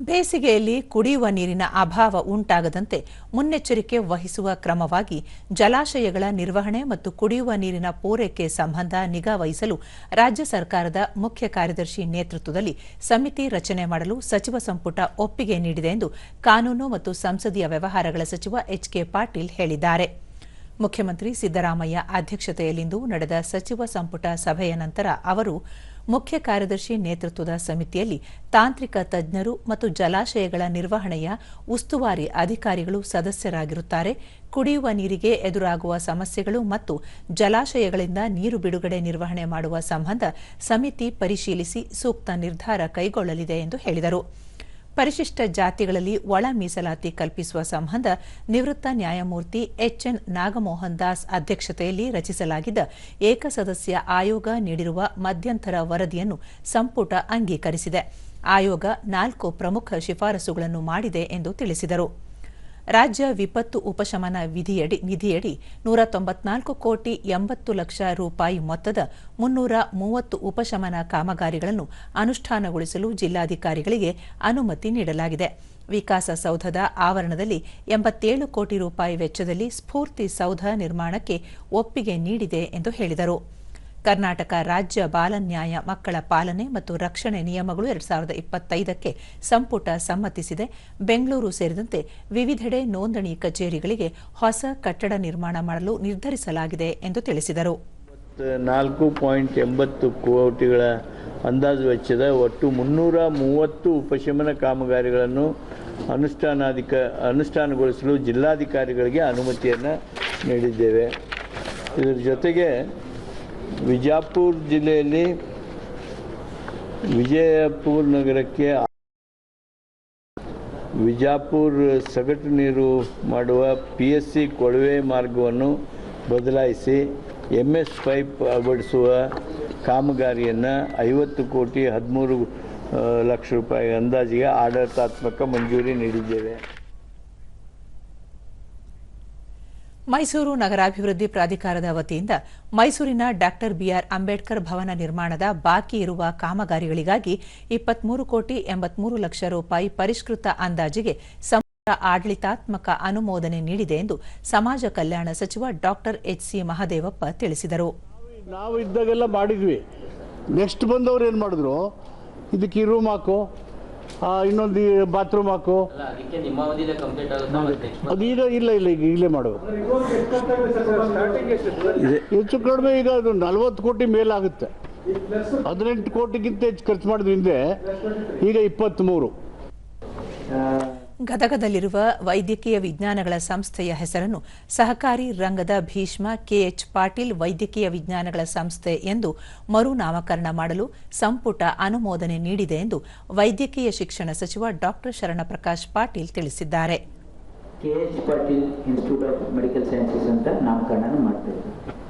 ಬೇಸಿಗೆಯಲ್ಲಿ ಕುಡಿಯುವ ನೀರಿನ ಅಭಾವ ಉಂಟಾಗದಂತೆ ಮುನ್ನೆಚ್ಚರಿಕೆ ವಹಿಸುವ ಕ್ರಮವಾಗಿ ಜಲಾಶಯಗಳ ನಿರ್ವಹಣೆ ಮತ್ತು ಕುಡಿಯುವ ನೀರಿನ ಪೂರೈಕೆ ಸಂಬಂಧ ನಿಗಾ ವಹಿಸಲು ರಾಜ್ಯ ಸರ್ಕಾರದ ಮುಖ್ಯ ಕಾರ್ಯದರ್ಶಿ ನೇತೃತ್ವದಲ್ಲಿ ಸಮಿತಿ ರಚನೆ ಮಾಡಲು ಸಚಿವ ಸಂಪುಟ ಒಪ್ಪಿಗೆ ನೀಡಿದೆ ಎಂದು ಕಾನೂನು ಮತ್ತು ಸಂಸದೀಯ ವ್ಯವಹಾರಗಳ ಸಚಿವ ಎಚ್ ಕೆ ಪಾಟೀಲ್ ಹೇಳಿದ್ದಾರೆ. ಮುಖ್ಯಮಂತ್ರಿ ಸಿದ್ದರಾಮಯ್ಯ ಅಧ್ಯಕ್ಷತೆಯಲ್ಲಿಂದು ನಡೆದ ಸಚಿವ ಸಂಪುಟ ಸಭೆಯ ನಂತರ ಅವರು ಮುಖ್ಯ ಕಾರ್ಯದರ್ಶಿ ನೇತೃತ್ವದ ಸಮಿತಿಯಲ್ಲಿ ತಾಂತ್ರಿಕ ತಜ್ಞರು ಮತ್ತು ಜಲಾಶಯಗಳ ನಿರ್ವಹಣೆಯ ಉಸ್ತುವಾರಿ ಅಧಿಕಾರಿಗಳು ಸದಸ್ಯರಾಗಿರುತ್ತಾರೆ. ಕುಡಿಯುವ ನೀರಿಗೆ ಎದುರಾಗುವ ಸಮಸ್ಯೆಗಳು ಮತ್ತು ಜಲಾಶಯಗಳಿಂದ ನೀರು ಬಿಡುಗಡೆ ನಿರ್ವಹಣೆ ಮಾಡುವ ಸಂಬಂಧ ಸಮಿತಿ ಪರಿಶೀಲಿಸಿ ಸೂಕ್ತ ನಿರ್ಧಾರ ಕೈಗೊಳ್ಳಲಿದೆ ಎಂದು ಹೇಳಿದರು. ಪರಿಶಿಷ್ಟ ಜಾತಿಗಳಲ್ಲಿ ಒಳ ಮೀಸಲಾತಿ ಕಲ್ಪಿಸುವ ಸಂಬಂಧ ನಿವೃತ್ತ ನ್ಯಾಯಮೂರ್ತಿ ಎಚ್ಎನ್ ನಾಗಮೋಹನ್ ದಾಸ್ ಅಧ್ಯಕ್ಷತೆಯಲ್ಲಿ ರಚಿಸಲಾಗಿದ್ದ ಏಕಸದಸ್ಯ ಆಯೋಗ ನೀಡಿರುವ ಮಧ್ಯಂತರ ವರದಿಯನ್ನು ಸಂಪುಟ ಅಂಗೀಕರಿಸಿದೆ. ಆಯೋಗ ನಾಲ್ಕು ಪ್ರಮುಖ ಶಿಫಾರಸುಗಳನ್ನು ಮಾಡಿದೆ ಎಂದು ತಿಳಿಸಿದರು. ರಾಜ್ಯ ವಿಪತ್ತು ಉಪಶಮನ ವಿಧಿಯಡಿ ನಿಧಿಯಡಿ ನೂರ ತೊಂಬತ್ನಾಲ್ಕು ಕೋಟಿ ಎಂಬತ್ತು ಲಕ್ಷ ರೂಪಾಯಿ ಮೊತ್ತದ ಮುನ್ನೂರ ಮೂವತ್ತು ಉಪಶಮನ ಕಾಮಗಾರಿಗಳನ್ನು ಅನುಷ್ಠಾನಗೊಳಿಸಲು ಜಿಲ್ಲಾಧಿಕಾರಿಗಳಿಗೆ ಅನುಮತಿ ನೀಡಲಾಗಿದೆ. ವಿಕಾಸಸೌಧದ ಆವರಣದಲ್ಲಿ ಎಂಬತ್ತೇಳು ಕೋಟಿ ರೂಪಾಯಿ ವೆಚ್ಚದಲ್ಲಿ ಸ್ಫೂರ್ತಿ ಸೌಧ ನಿರ್ಮಾಣಕ್ಕೆ ಒಪ್ಪಿಗೆ ನೀಡಿದೆ ಎಂದು ಹೇಳಿದರು. ಕರ್ನಾಟಕ ರಾಜ್ಯ ಬಾಲನ್ಯಾಯ ಮಕ್ಕಳ ಪಾಲನೆ ಮತ್ತು ರಕ್ಷಣೆ ನಿಯಮಗಳು ಎರಡ್ ಸಾವಿರದ ಇಪ್ಪತ್ತೈದಕ್ಕೆ ಸಂಪುಟ ಸಮ್ಮತಿಸಿದೆ. ಬೆಂಗಳೂರು ಸೇರಿದಂತೆ ವಿವಿಧೆಡೆ ನೋಂದಣಿ ಕಚೇರಿಗಳಿಗೆ ಹೊಸ ಕಟ್ಟಡ ನಿರ್ಮಾಣ ಮಾಡಲು ನಿರ್ಧರಿಸಲಾಗಿದೆ ಎಂದು ತಿಳಿಸಿದರು. ನಾಲ್ಕು ಪಾಯಿಂಟ್ ಎಂಬತ್ತು ಕೋಟಿಗಳ ಅಂದಾಜು ವೆಚ್ಚದ ಒಟ್ಟು ಮುನ್ನೂರ ಮೂವತ್ತು ಉಪಶಮನ ಕಾಮಗಾರಿಗಳನ್ನು ಅನುಷ್ಠಾನಾಧಿಕ, ಅನುಷ್ಠಾನಗೊಳಿಸಲು ಜಿಲ್ಲಾಧಿಕಾರಿಗಳಿಗೆ ಅನುಮತಿಯನ್ನು ನೀಡಿದ್ದೇವೆ. ಇದರ ಜೊತೆಗೆ ವಿಜಾಪುರ ಜಿಲ್ಲೆಯಲ್ಲಿ ವಿಜಯಪುರ ನಗರಕ್ಕೆ ವಿಜಾಪುರ ಸಗಟು ನೀರು ಮಾಡುವ ಪಿ ಎಸ್ ಸಿ ಕೊಳವೆ ಮಾರ್ಗವನ್ನು ಬದಲಾಯಿಸಿ ಎಂ ಎಸ್ ಪೈಪ್ ಅಳವಡಿಸುವ ಕಾಮಗಾರಿಯನ್ನು ಐವತ್ತು ಕೋಟಿ ಹದಿಮೂರು ಲಕ್ಷ ರೂಪಾಯಿ ಅಂದಾಜಿಗೆ ಆಡಳಿತಾತ್ಮಕ ಮಂಜೂರಿ ನೀಡಿದ್ದೇವೆ. ಮೈಸೂರು ನಗರಾಭಿವೃದ್ಧಿ ಪ್ರಾಧಿಕಾರದ ವತಿಯಿಂದ ಮೈಸೂರಿನ ಡಾಕ್ಟರ್ ಬಿಆರ್ ಅಂಬೇಡ್ಕರ್ ಭವನ ನಿರ್ಮಾಣದ ಬಾಕಿ ಇರುವ ಕಾಮಗಾರಿಗಳಿಗಾಗಿ ಇಪ್ಪತ್ಮೂರು ಕೋಟಿ ಎಂಬತ್ಮೂರು ಲಕ್ಷ ರೂಪಾಯಿ ಪರಿಷ್ಕೃತ ಅಂದಾಜಿಗೆ ಸಂಪುಟ ಆಡಳಿತಾತ್ಮಕ ಅನುಮೋದನೆ ನೀಡಿದೆ ಎಂದು ಸಮಾಜ ಕಲ್ಯಾಣ ಸಚಿವ ಡಾಕ್ಟರ್ ಎಚ್ ಸಿ ಮಹದೇವಪ್ಪ ತಿಳಿಸಿದರು. ನಾವು ಇದ್ದಾಗೆಲ್ಲ ಮಾಡಿದ್ವಿ. ನೆಕ್ಸ್ಟ್ ಬಂದವರು ಏನು ಮಾಡಿದ್ರು? ಇದಕ್ಕೆ ರೂಮ್ ಹಾಕು. ಇನ್ನೊಂದು ಬಾತ್ರೂಮ್ ಹಾಕು. ಅದು ಈಗ ಇಲ್ಲ ಇಲ್ಲ ಈಗ ಇಲ್ಲೇ ಮಾಡುವ. ಹೆಚ್ಚು ಕಡಿಮೆ ಈಗ ಅದು ನಲ್ವತ್ತು ಕೋಟಿ ಮೇಲಾಗುತ್ತೆ. ಹದಿನೆಂಟು ಕೋಟಿಗಿಂತ ಹೆಚ್ಚು ಖರ್ಚು ಮಾಡಿದ ಹಿಂದೆ ಈಗ ಇಪ್ಪತ್ತ್ಮೂರು ಗದಗದಲ್ಲಿರುವ ವೈದ್ಯಕೀಯ ವಿಜ್ಞಾನಗಳ ಸಂಸ್ಥೆಯ ಹೆಸರನ್ನು ಸಹಕಾರಿ ರಂಗದ ಭೀಷ್ಮ ಕೆಎಚ್ ಪಾಟೀಲ್ ವೈದ್ಯಕೀಯ ವಿಜ್ಞಾನಗಳ ಸಂಸ್ಥೆ ಎಂದು ಮರು ನಾಮಕರಣ ಮಾಡಲು ಸಂಪುಟ ಅನುಮೋದನೆ ನೀಡಿದೆ ಎಂದು ವೈದ್ಯಕೀಯ ಶಿಕ್ಷಣ ಸಚಿವ ಡಾಕ್ಟರ್ ಶರಣಪ್ರಕಾಶ್ ಪಾಟೀಲ್ ತಿಳಿಸಿದ್ದಾರೆ. KH Patil institute of medical sciences ಅಂತ ನಾಮಕರಣ ಮಾಡ್ತಾ